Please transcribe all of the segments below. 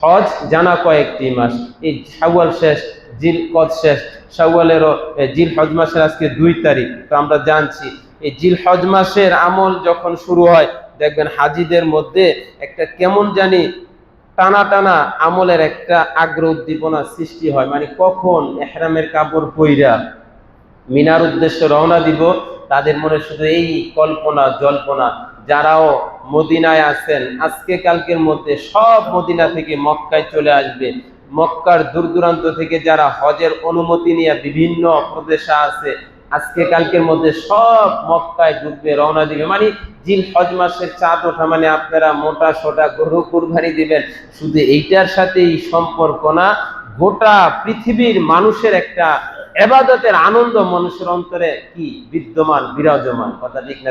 হজ জানা কয়েকটি মাস। এই শাওয়াল শেষ, জিল কদ শেষ। শাওয়ালেরও জিল হজ মাসের আজকে দুই তারিখ। তো আমরা জানছি, এই জিল হজ মাসের আমল যখন শুরু হয়, দেখবেন হাজিদের মধ্যে একটা কেমন জানি টানা টানা আমলের একটা আগ্রহ উদ্দীপনা সৃষ্টি হয়। মানে কখন এহরামের কাপড় পইরা মিনার উদ্দেশ্যে রওনা দিব, তাদের মনে শুধু এই কল্পনা, জল্পনা। যারাও মদিনায় আছেন। আজকে কালকের মধ্যে সব মদিনা থেকে মক্কায় চলে আসবে। মক্কার দূর দূরান্ত থেকে যারা হজের অনুমতি নিয়ে বিভিন্ন প্রদেশে আছে, আজকে কালকের মধ্যে সব মক্কায় ডুববে, রওনা দিবে। মানে জিল হজ মাসের চাঁদ ওঠা মানে আপনারা মোটা সোটা গরু কুরবানি দিবেন। শুধু এইটার সাথেই সম্পর্ক না, গোটা পৃথিবীর মানুষের একটা এবাদতের আনন্দ মানুষের অন্তরে কি? বিদ্যমান, বিরাজমান। কথা ঠিক না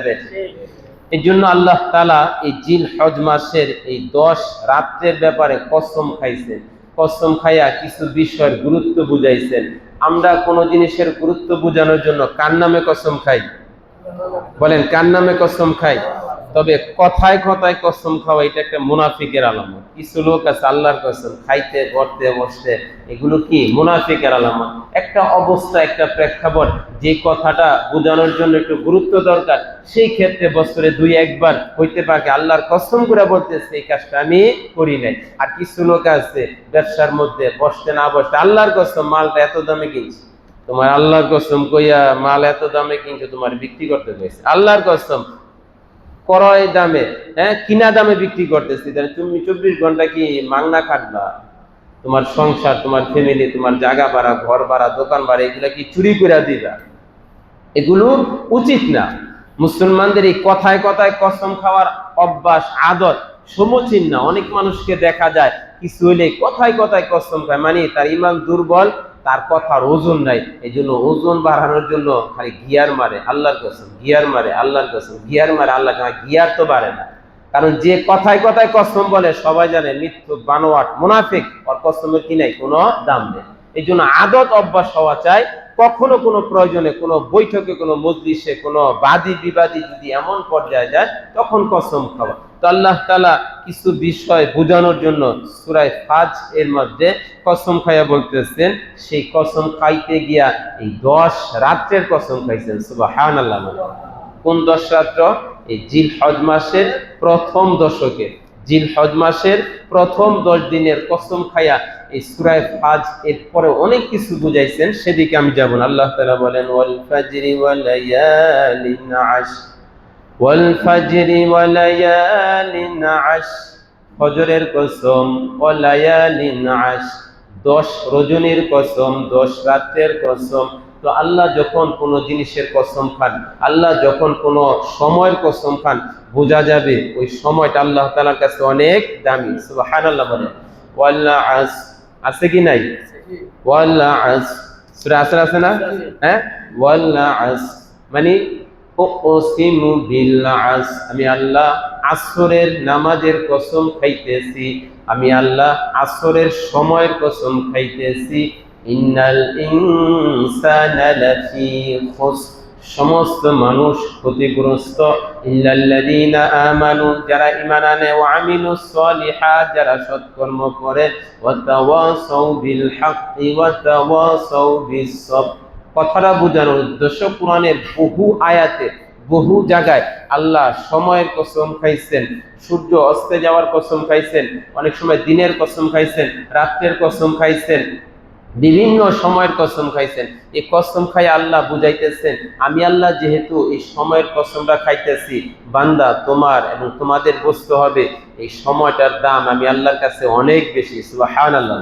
এই জন্য আল্লাহ তালা এই জিল হজ মাসের এই দশ রাত্রের ব্যাপারে কসম খাইছেন। কসম খাইয়া কিছু বিষয়ের গুরুত্ব বুঝাইছেন। আমরা কোনো জিনিসের গুরুত্ব বুঝানোর জন্য কার নামে কসম খাই? বলেন, কার নামে কসম খাই? তবে কথায় কথায় কসম খাওয়া এটা একটা মুনাফিকের আলামত। কিছু লোক আছে আল্লাহর কসম, খাইতে পড়তে বসতে, এগুলো কি মুনাফিকের আলামত? একটা অবস্থা, একটা প্রেক্ষাপট, যে কথাটা বোঝানোর জন্য একটু গুরুত্ব দরকার, সেই ক্ষেত্রে বছরে দুই, একবার হইতে পারে। আল্লাহর কসম করে বলতেছে, এই কাজটা আমি করি নাই। আর কিছু লোক আছে, ব্যবসার মধ্যে বসতে, না বসতে, আল্লাহর কসম, মালটা এত দামে কিনছে? তোমার আল্লাহর কসম কইয়া মাল এত দামে কিনছো, তোমার বিক্রি করতে হয়েছে আল্লাহর কসম ক্রয় দামে হ্যাঁ কিনা দামে বিক্রি করতেছি। তাহলে তুমি চব্বিশ ঘণ্টা কি মাংনা খাটবা? তোমার সংসার, তোমার ফ্যামিলি তোমার জায়গা ভাড়া, ঘর ভাড়া, দোকান ভাড়া, এগুলা কি চুরি করে দিবা? এগুলো উচিত না। মুসলমানদের এই কথায় কথায় কসম খাওয়ার অভ্যাস আদত সমীচীন না। অনেক মানুষকে দেখা যায়, কিছু হইলে কথায় কথায় কসম খায়। মানে তার ইমান দুর্বল তার কথার ওজন নাই। এই জন্য ওজন বাড়ানোর জন্য খালি গিয়ার মারে, আল্লাহর কসম, গিয়ার মারে, আল্লাহর কসম, গিয়ার মারে, আল্লাহ গিয়ার তো বাড়ে না। কারণ যে কথায় কথায় কসম বলে, সবাই জানে মৃত্যু বানোয়াট, মুনাফিক, ওর কসমের কি নাই, কোনো দাম নেই। এই জন্য আদত অভ্যাস হওয়া চাই, কখনো কোনো প্রয়োজনে, কোনো বৈঠকে, কোনো মজলিসে, কোনো বাদী বিবাদী যদি এমন পর্যায়ে যায়, তখন কসম খাওয়া। তো আল্লাহ তালা কিছু বিষয় বোঝানোর জন্য সুরায় ফাজ এর মধ্যে কসম খাইয়া বলতেছেন, সেই কসম খাইতে গিয়া এই দশ রাত্রের কসম খাইছেন সুবাহ আল্লাহ কোন দশ রাত্র? এই জিল হজ মাসের প্রথম দশকে। জিল হজ মাসের প্রথম দশ দিনের কসম খাইয়া এই সুরায় ফাজ এর পরে অনেক কিছু বুঝাইছেন, সেদিকে আমি যাব আল্লাহ তাআলা বলেন, ওয়াল ফাজরি ওয়াল আশ ওয়াল লায়ালিন আশ ফজরের কসম ওয়াল লায়ালিন আশ দশ রজনীর কসম দশ রাতের কসম। তো আল্লাহ যখন কোনো জিনিসের কসম খান আল্লাহ যখন কোনো সময়ের কসম খান বোঝা যাবে ওই সময়টা আল্লাহ তালার কাছে অনেক দামি। সুবাহান আল্লাহ বলে। ওয়াল্লা আস আছে কি নাই? ওয়াল্লা আস সুরা আসর আছে না? হ্যাঁ? ওয়াল্লা আস মানে আমি আল্লাহ আসরের নামাজের কসম খাইতেছি। আমি আল্লাহ আসরের সময়ের কসম খাইতেছি। ইন্নাল সমস্ত মানুষ ক্ষতিগ্রস্ত। ইল্লাল্লাযীনা আমানু, যারা ঈমান আনে, ওয়া আমিলুস সলিহাত, যারা সৎকর্ম করে। ওয়া তাওয়াসাউ বিল হাক্কি, ওয়া তাওয়াসাউ বিস সবর। কথাটা বোঝানোর উদ্দেশ্য কোরআনের বহু আয়াতে, বহু জায়গায় আল্লাহ সময়ের কসম খাইছেন, সূর্য অস্তে যাওয়ার কসম খাইছেন, অনেক সময় দিনের কসম খাইছেন, রাত্রের কসম খাইছেন, বিভিন্ন সময়ের কসম খাইছেন। এই কসম খাই আল্লাহ বুঝাইতেছেন, আমি আল্লাহ যেহেতু এই সময়ের কসমটা খাইতেছি, বান্দা তোমার এবং তোমাদের বুঝতে হবে, এই সময়টার দাম আমি আল্লাহর কাছে অনেক বেশি, সুবহানাল্লাহ।